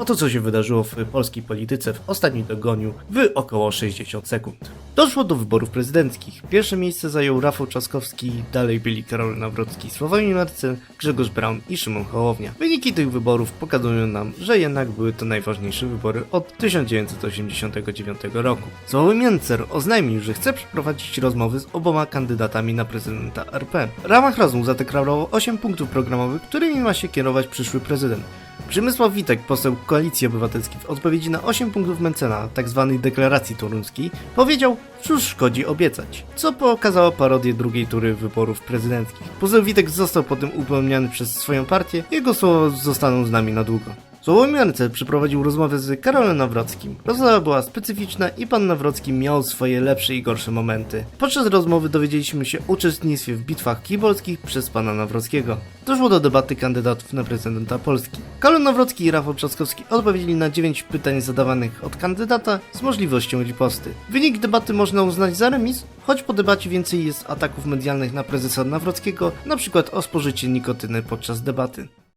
Oto co się wydarzyło w polskiej polityce w ostatnim dogoniu w około 60 sekund. Doszło do wyborów prezydenckich. Pierwsze miejsce zajął Rafał Trzaskowski, dalej byli Karol Nawrocki, Sławomir Marcen, Grzegorz Braun i Szymon Hołownia. Wyniki tych wyborów pokazują nam, że jednak były to najważniejsze wybory od 1989 roku. Sławomir Mencer oznajmił, że chce przeprowadzić rozmowy z oboma kandydatami na prezydenta RP. W ramach rozmów zadeklarował 8 punktów programowych, którymi ma się kierować przyszły prezydent. Przemysław Witek, poseł Koalicji Obywatelskiej, w odpowiedzi na 8 punktów Mencena, tzw. deklaracji toruńskiej, powiedział, cóż szkodzi obiecać, co pokazało parodię drugiej tury wyborów prezydenckich. Poseł Witek został potem upomniany przez swoją partię, jego słowa zostaną z nami na długo. Sławomir Mencen przeprowadził rozmowę z Karolem Nawrockim. Rozmowa była specyficzna i pan Nawrocki miał swoje lepsze i gorsze momenty. Podczas rozmowy dowiedzieliśmy się o uczestnictwie w bitwach kibolskich przez pana Nawrockiego. Doszło do debaty kandydatów na prezydenta Polski. Karol Nawrocki i Rafał Trzaskowski odpowiedzieli na 9 pytań zadawanych od kandydata z możliwością riposty. Wynik debaty można uznać za remis, choć po debacie więcej jest ataków medialnych na prezesa Nawrockiego, na przykład o spożycie nikotyny podczas debaty.